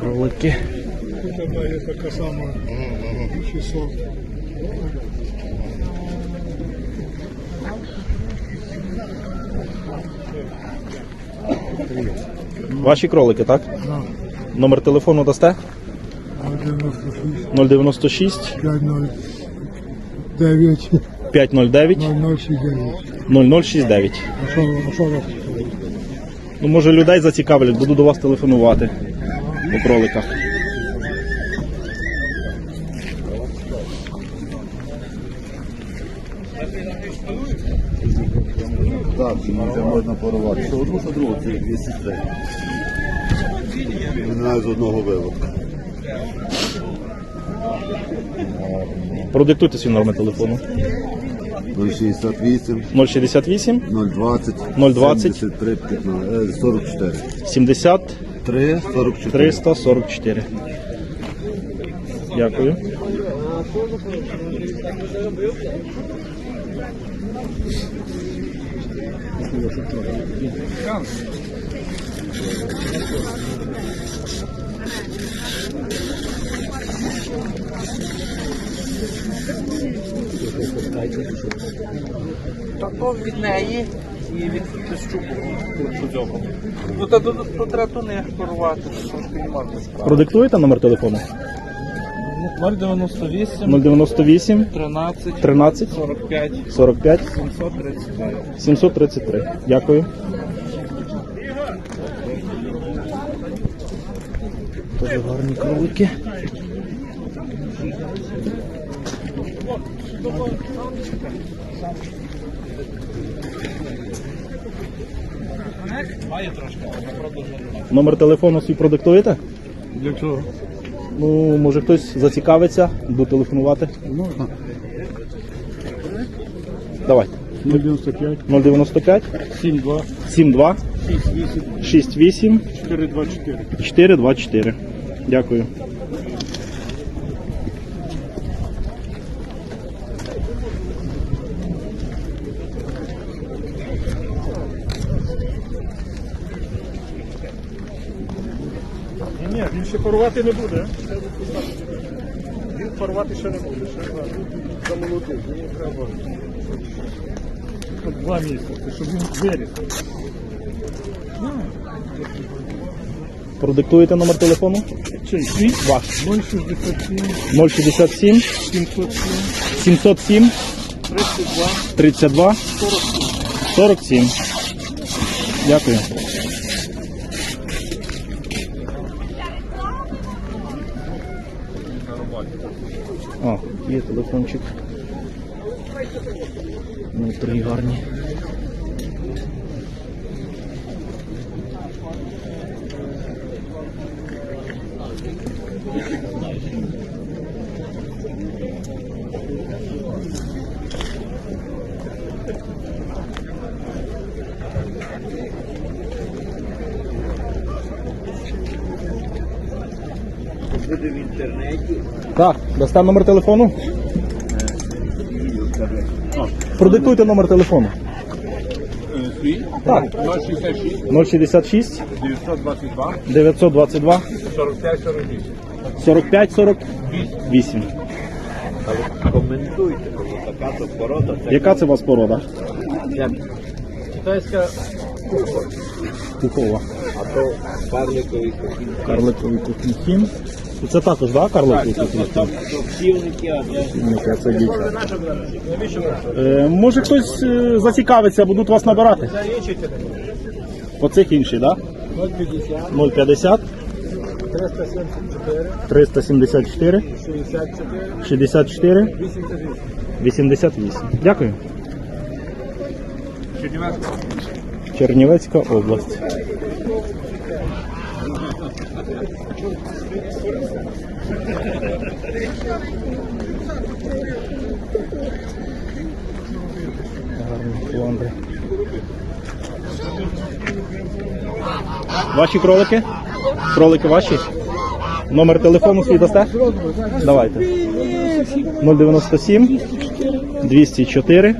Кролики. Одна є така сама 600. Ваші кролики, так? Так. Номер телефону дасте? 096 096 509, 509 0069. 0069. А що, а що вас? Ну, може, людей зацікавлять, буду до вас телефонувати по кроликах. Так, вже можна порвати. Що одну, що другу, це дві сестри. Не знаю з одного виводка. Продиктуйте свій номер телефону. 068, 068 020, 020, 73, 15, е, 44. 70 3, 44. 344. Дякую. Та то від неї і від щуку. Ну та то, то треба то не порвати, що ж справу. Продиктуєте номер телефону? 098 098 13 13 45 45 733. 733. Дякую. Дуже гарні кролики. Номер телефону свій продиктуєте? Для чого? Ну, може хтось зацікавиться, буду телефонувати. Можна. Давайте. 095, 095 72, 72 68, 68 424. 424. Дякую. Ні, він ще порвати не буде. Він порвати ще не буде. Ще замолотив. Мені треба два місяці, щоб він виріс. Продиктуєте номер телефону? Чий? Свій? Ваш. 067, 067 707, 707 32, 32 47. 47. Дякую. О, є телефончик. Внутрі гарні. Так, дасте номер телефону? Продиктуйте номер телефону. Свій Так. 066 066 922 922 45 48. 45 48. Коментуйте, бо така то порода. Це Яка це у вас порода? як китайська, Пухова. а то карликові такі. Карликовий кухнітін. Це також, так, да? То псівники, а не Яке це дійсно. Е, може хтось е, зацікавиться, будуть вас набирати? По цих інші, так? 050, 050 374, 374 64, 64 88. 88. Дякую. Чернівецька область. Ваші кролики? Кролики ваші? Номер телефону свій дасте? Давайте. 097 204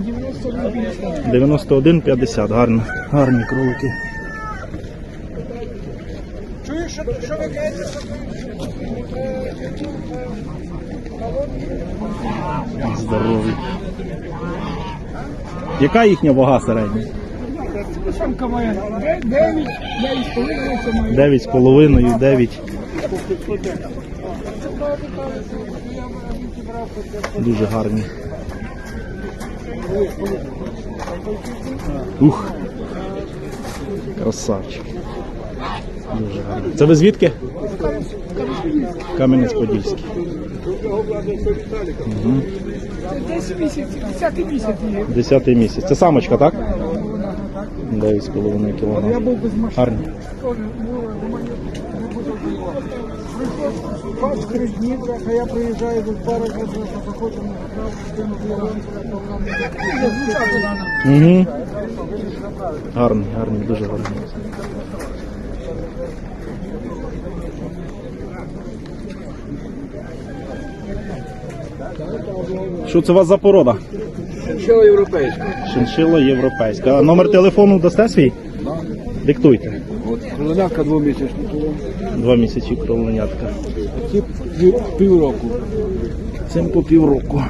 91 50. Гарно. Гарні кролики. Яка їхня вага середня? Самка моя 9, 9 це моя. 9 з половиною, 9. Дуже гарні. Ух. Красавчик. Дуже гарний. Це ви звідки? Кам'янець-Подільський. 10 місяців, 10 місяць є. Десятий місяць. Це самочка, так? 9,5 Я був без машини. Прийшов три дні, а я приїжджаю до пару разів, заходжу на звучав. Угу. Гарний, гарний, дуже гарний. Що це у вас за порода? Шиншила європейська. Шиншила європейська. А номер телефону дасте свій? Диктуйте. От кролинявка двомісячна. Два місяці кровленятка. Ці півроку. Цим по півроку.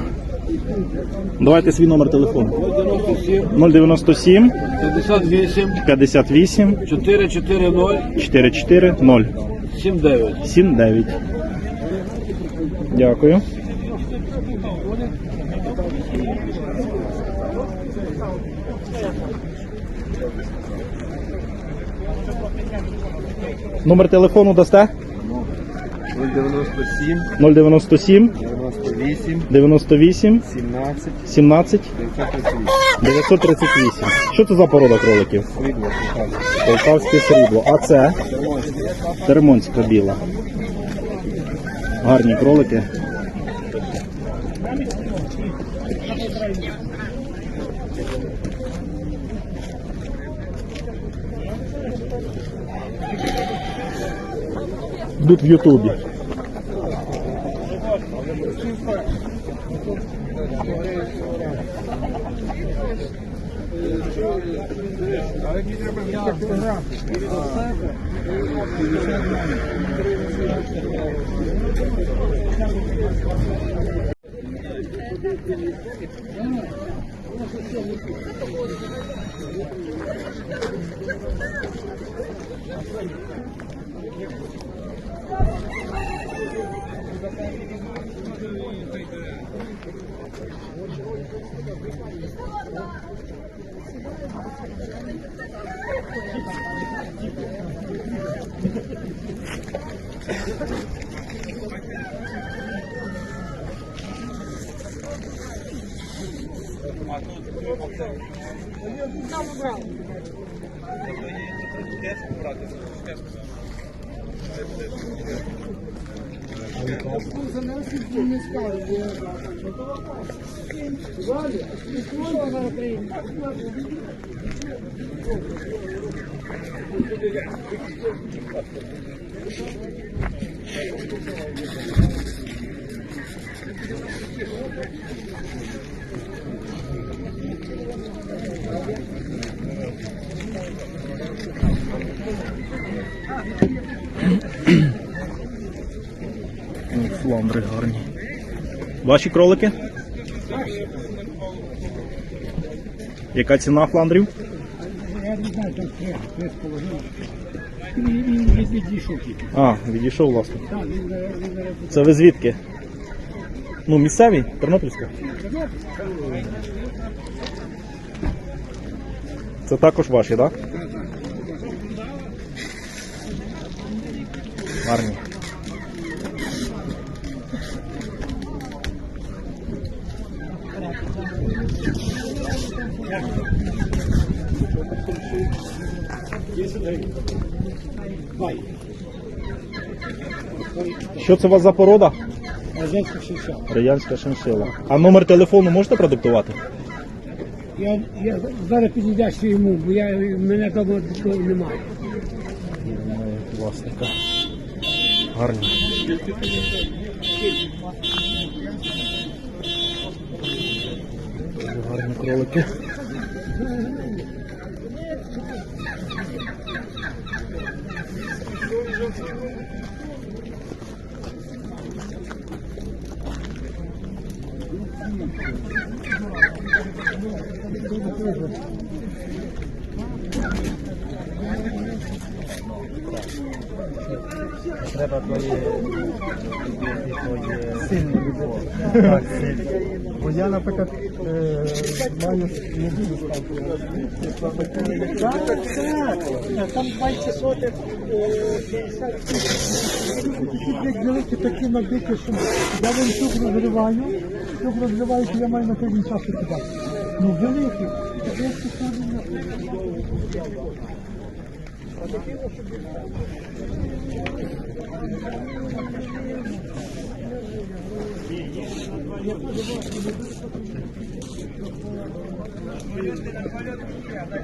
Давайте свій номер телефону. 97, 097 58, 58 440, 440 79. 79. Дякую. Номер телефону дасте? 97, 097 98, 98 17, 17 938. 938. Що це за порода кроликів? Срібло, Полтавське срібло. А це? Термонська біла. Гарні кролики. Йдуть в Ютубі. Але мені треба зняти програму. Ну, Фландри гарні. Ваші кролики? Яка ціна фландрів? Я не знаю, там три, три з половиною. Він, він відійшов тільки. А, відійшов власне. Так, він, зараз Це ви звідки? Ну, місцеві? Тернопільська? Це також ваші, так? Гарні. Що це у вас за порода? Азовська 60. Радянська шиншила. А номер телефону можете продиктувати? Я, я зараз підійдеш йому, бо я, мене вдома такого немає. власника. Гарні. Гарні кролики. Треба твої сильні любов. Так, сильні. Бо я, наприклад, е, маю не буду. Так, так. Там 20 сотих, е, 50 Такі великі, такі набиті, що я вон тут розриваю, тут розриваю, то я маю на тиждень часу кидати. Ну, великі. Сьогодні. Валерий на полеты, а так.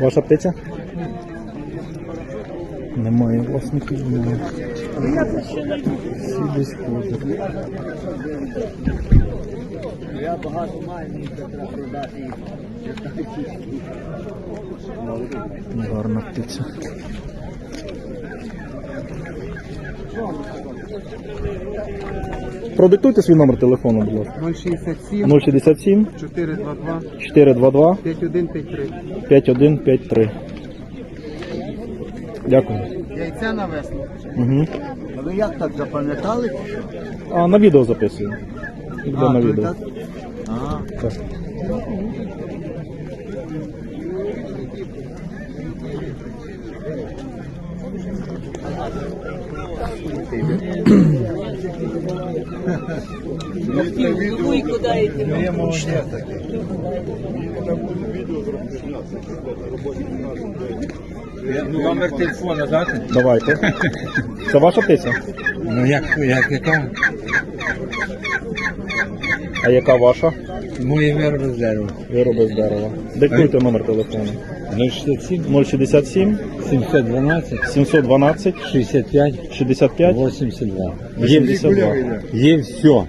Ваша птиця? Немає власників, немає. Я багато маю, треба продати. Гарна птиця. Продиктуйте свій номер телефону, будь ласка. 067 067 422 422 5153. 5153. Дякую. Яйця на весну. Угу. А ви як так запам'ятали? А на відео записую. Буде на відео. так? А, Так. Номер телефона дати? Давайте. Це ваша птиця? Ну як, як яка? А яка ваша? Моє вироби з дерева. Вироби з дерева. Диктуйте номер телефону. 067 067 712 712 65 65 82. 82. Є все.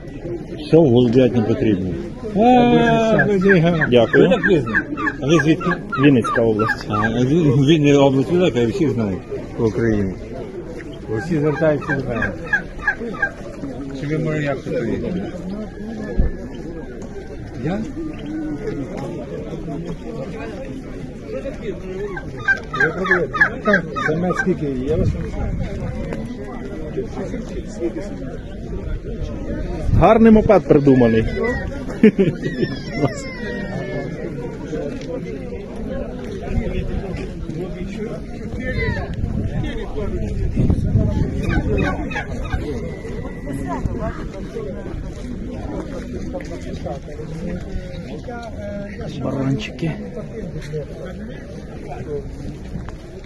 Все в голубят не потрібно. А, Дякую. так пізно? А ви звідки? Вінницька область. А, він, він область велика, і всі знають в Україні. Усі звертаються до мене. Чи ви може як тут їдете? Я? Так, займає скільки? Я вас Гарний мопед придуманий. Баранчики.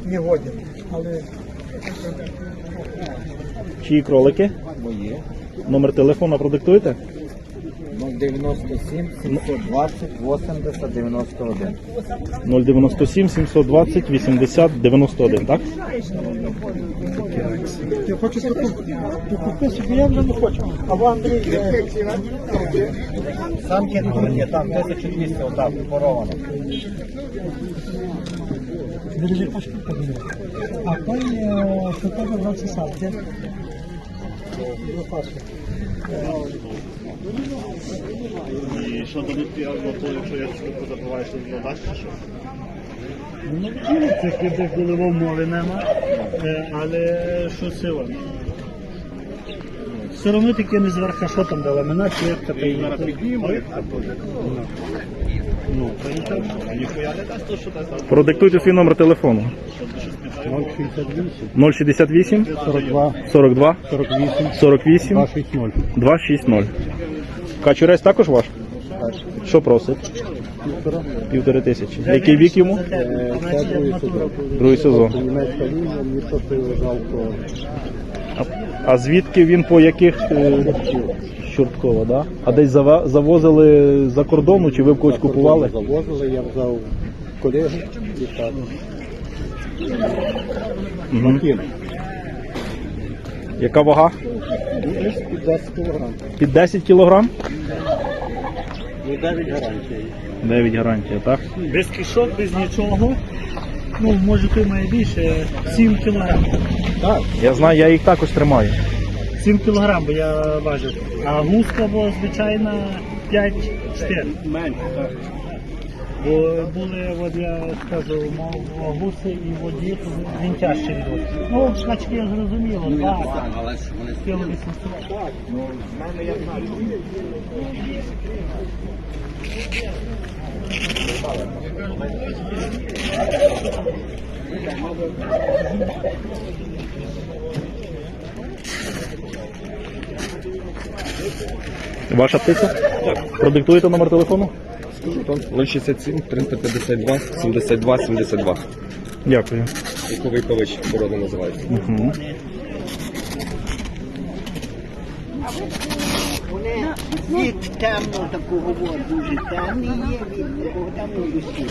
не годен. Але Чиї кролики? моє. Номер телефона продиктуєте? 097 720 80 91. 097 720 80 91, так? Я хочу таку собі, я вже не хочу. А в Андрій, е, Самки є, там 1200 отак, поровано. Дивіться, пошли подивіться. А той, е, що тебе в році сам, де? І що дадуть то, якщо я швидко забуваєш, то додасть чи що? Ну, цих людей, коли в умови нема, е, але що сила. Все одно таке не зверха, що там дала, мене клетка та й Ну, то і так. А ніхуя не дасть то, що дасть. Продиктуйте свій номер телефону. 068, 068 42, 42 48, 48 260. 260. Качурець також ваш? Що просить? Півтори тисячі. Який вік йому? Це другий сезон. Другий сезон. Німецька лінія, мені просто жалко. А, звідки він по яких е, Чорткова, да? А десь зава- завозили за кордону чи ви в когось купували? Завозили, я взяв колегу і так. Угу. Яка вага? Під 10 кг. Під 10 кілограм? Ну, 9 гарантій. 9 гарантія, так? Без кишок, без нічого. Ну, може, той має більше, 7 кг. Так, Я знаю, я їх також тримаю. 7 кг, бо я важив. А гуска була звичайна 5-4. Менше, так. Бо були, от я скажу, мав гуси і воді, то він тяжче від. Ну, шкачки я зрозуміло, 2 кіло 800. Ваша птиця? Так. Продиктуєте номер телефону? 067 352 72 72. Дякую. Віковий павич порода називається. Угу. Від темного такого от, дуже темний є, від такого темного душі.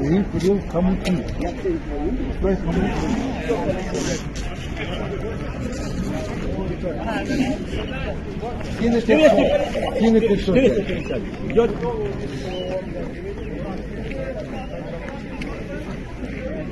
Він ходив в хамуті. Кинете що?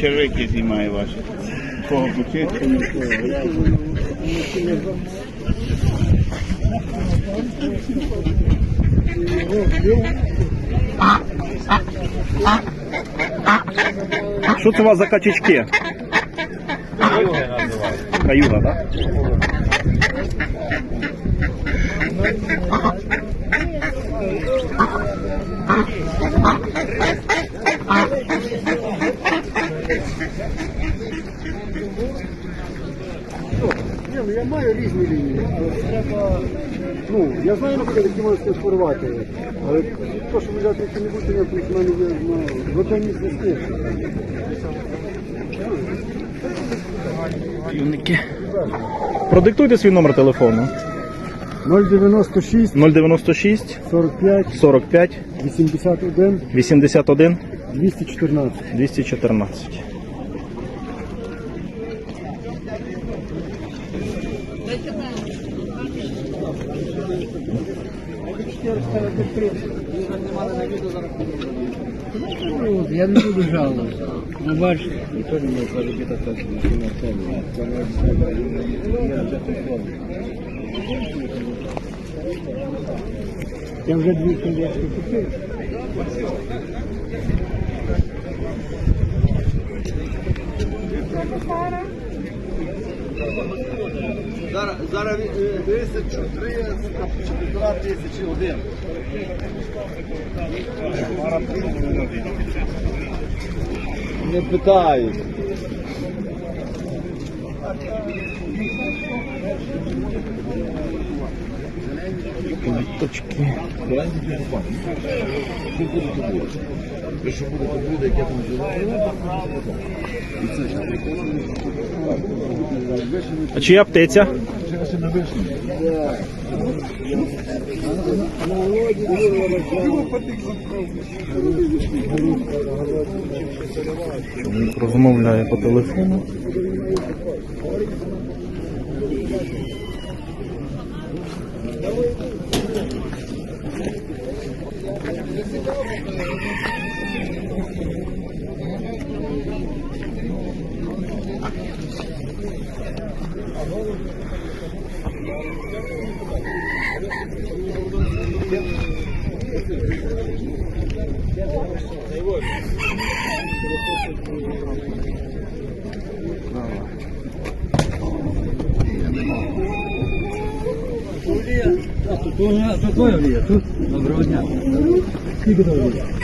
Червики знімає ваші. Кого бути? Що це у вас за качечки? Каюга, так? Ні, ну я маю різні лінії, але треба. Ну, я знаю, наприклад, які можна сформувати. Але то, що взяти які-небудь, то як в мене є ну, готові зв'язки. Продиктуйте свій номер телефону. 096 096 45 45 81 81 214. 214. Я не буду жалуватися. Ну, бачите, ніхто не може заробити так, що на цьому. Це не Я вже дві колечки купив. Зараз, зараз тисячу, три, півтора тисячі один. Не. Квіточки. Якщо буде, то буде, яке там живе. А чия птиця? Чоловік розмовляє по телефону. Тут, тут, тут, тут, тут, тут, тут, тут, тут, тут, тут, тут, тут, тут, тут, тут, тут, тут, Скільки то буде? Ух.